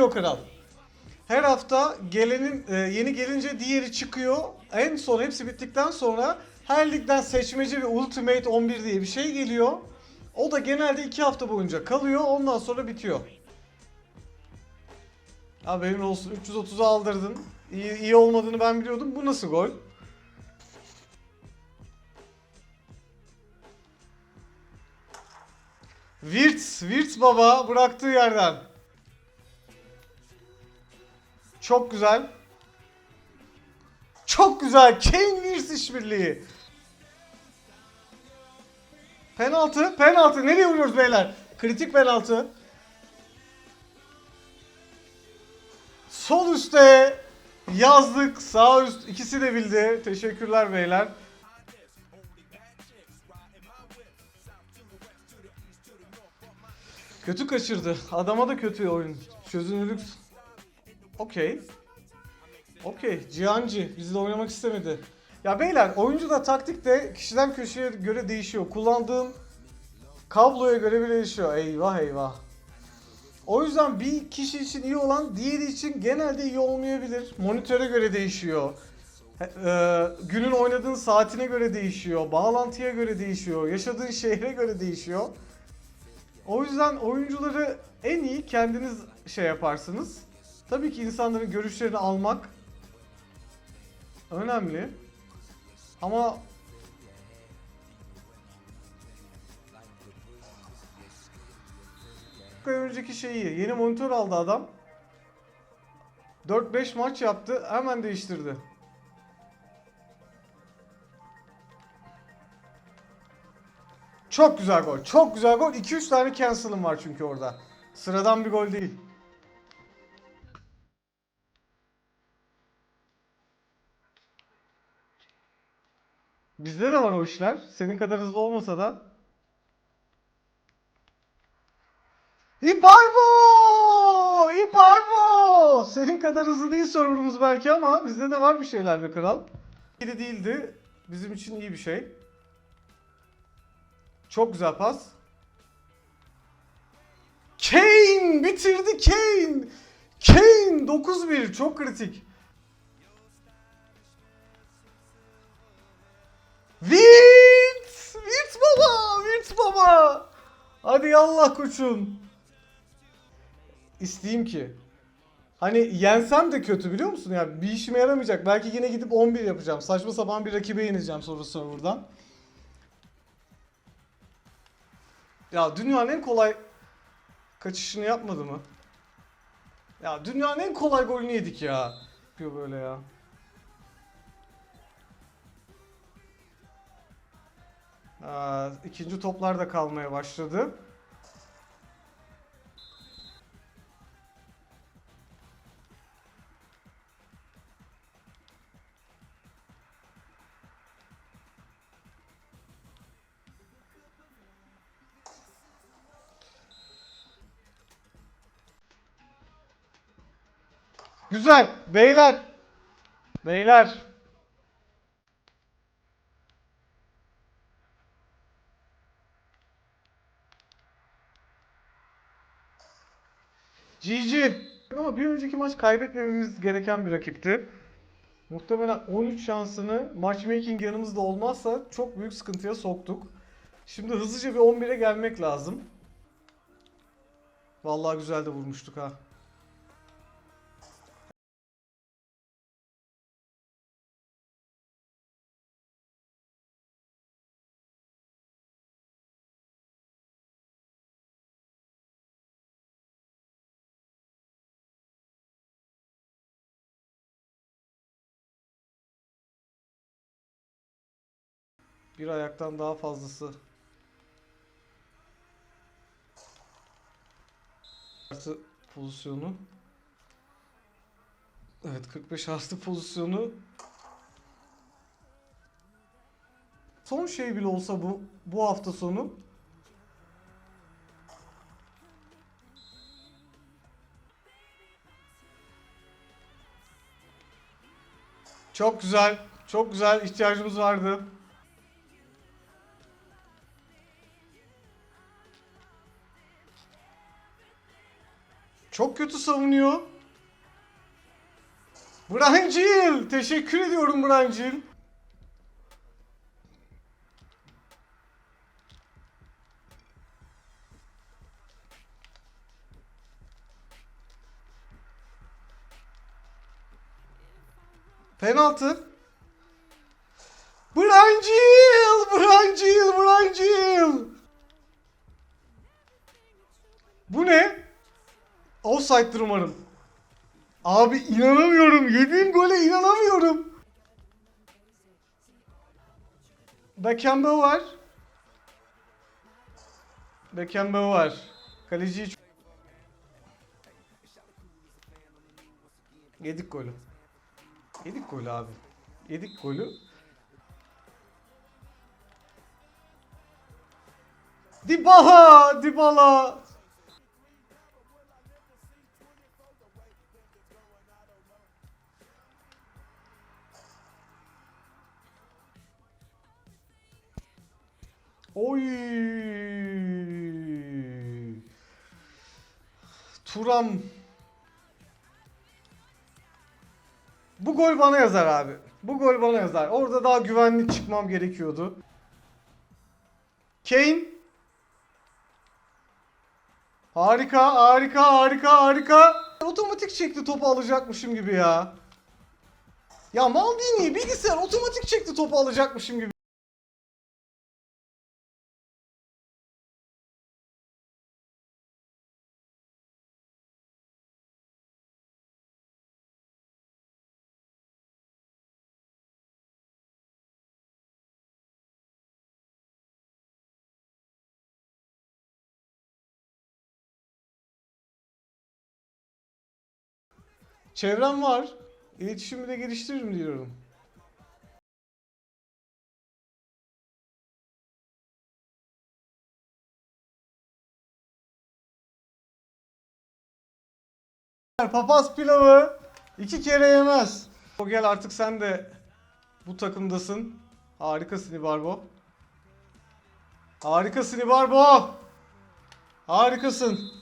çıkıyor kral. Her hafta gelenin e, yeni gelince diğeri çıkıyor. En son hepsi bittikten sonra her ligden seçmeci ve Ultimate 11 diye bir şey geliyor. O da genelde 2 hafta boyunca kalıyor. Ondan sonra bitiyor. Haberin olsun 330'u aldırdın. İyi, iyi olmadığını ben biliyordum. Bu nasıl gol? Wirtz, Wirtz baba bıraktığı yerden. Çok güzel. Çok güzel. Kane Wirtz işbirliği. Penaltı, penaltı. Nereye vuruyoruz beyler? Kritik penaltı. Sol üstte yazdık. Sağ üst ikisi de bildi. Teşekkürler beyler. Kötü kaçırdı. Adama da kötü oyun. Çözünürlük. Okey. Okey. Cihancı bizle oynamak istemedi. Ya beyler oyuncu da taktik de kişiden kişiye göre değişiyor. Kullandığın kabloya göre bile değişiyor. Eyvah eyvah. O yüzden bir kişi için iyi olan diğeri için genelde iyi olmayabilir. Monitöre göre değişiyor. He- e, günün oynadığın saatine göre değişiyor. Bağlantıya göre değişiyor. Yaşadığın şehre göre değişiyor. O yüzden oyuncuları en iyi kendiniz şey yaparsınız. Tabii ki insanların görüşlerini almak önemli. Ama önceki şeyi yeni monitör aldı adam. 4-5 maç yaptı hemen değiştirdi. Çok güzel gol. Çok güzel gol. 2-3 tane cancel'ım var çünkü orada. Sıradan bir gol değil. Bizde de var o işler. Senin kadar hızlı olmasa da. İbarbo! İbarbo! Senin kadar hızlı değil serverımız belki ama bizde de var bir şeyler be kral. İyi de değildi. Bizim için iyi bir şey. Çok güzel pas. Kane bitirdi Kane. Kane 9-1 çok kritik. Hadi yallah koçum. İsteyeyim ki. Hani yensem de kötü biliyor musun? Yani bir işime yaramayacak. Belki yine gidip 11 yapacağım. Saçma sapan bir rakibe yeneceğim sonra serverdan. Ya dünyanın en kolay kaçışını yapmadı mı? Ya dünyanın en kolay golünü yedik ya. Yapıyor böyle ya. Aa, ikinci toplar da kalmaya başladı. Güzel. Beyler. Beyler. GG. Ama bir önceki maç kaybetmememiz gereken bir rakipti. Muhtemelen 13 şansını matchmaking yanımızda olmazsa çok büyük sıkıntıya soktuk. Şimdi hızlıca bir 11'e gelmek lazım. Vallahi güzel de vurmuştuk ha. Bir ayaktan daha fazlası. Artı pozisyonu. Evet 45 artı pozisyonu. Son şey bile olsa bu bu hafta sonu Çok güzel. Çok güzel ihtiyacımız vardı. Çok kötü savunuyor. Brancil. Teşekkür ediyorum Brancil. Penaltı. Brancil! Brancil! Brancil! Bu ne? Offside'dır umarım. Abi inanamıyorum. Yediğim gole inanamıyorum. Beckenbauer var. Beckenbauer var. Kaleciyi çok... Yedik golü. Yedik golü abi. Yedik golü. Dybala! Dybala! Oy! Turam. Bu gol bana yazar abi. Bu gol bana yazar. Orada daha güvenli çıkmam gerekiyordu. Kane. Harika, harika, harika, harika. Otomatik çekti topu alacakmışım gibi ya. Ya Maldini bilgisayar otomatik çekti topu alacakmışım gibi. Çevrem var. İletişimi de geliştiririm diyorum. Papaz pilavı iki kere yemez. O gel artık sen de bu takımdasın. Harikasın İbarbo. Harikasın İbarbo. Harikasın.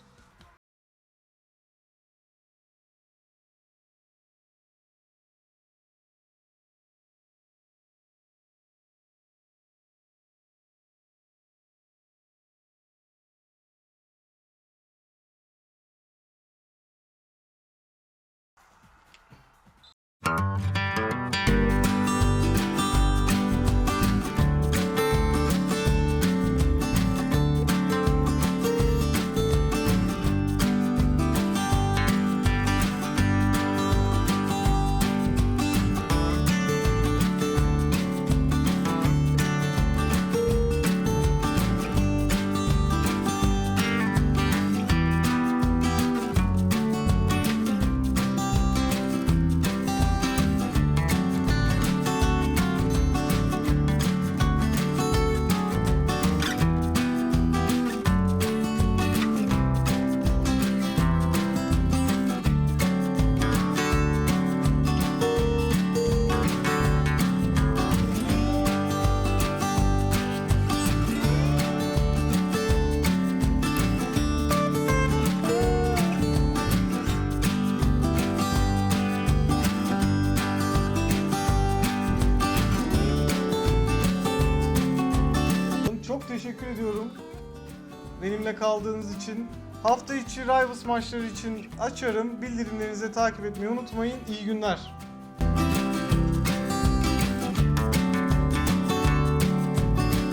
Teşekkür ediyorum. Benimle kaldığınız için. Hafta içi Rivals maçları için açarım. Bildirimlerinizi takip etmeyi unutmayın. İyi günler.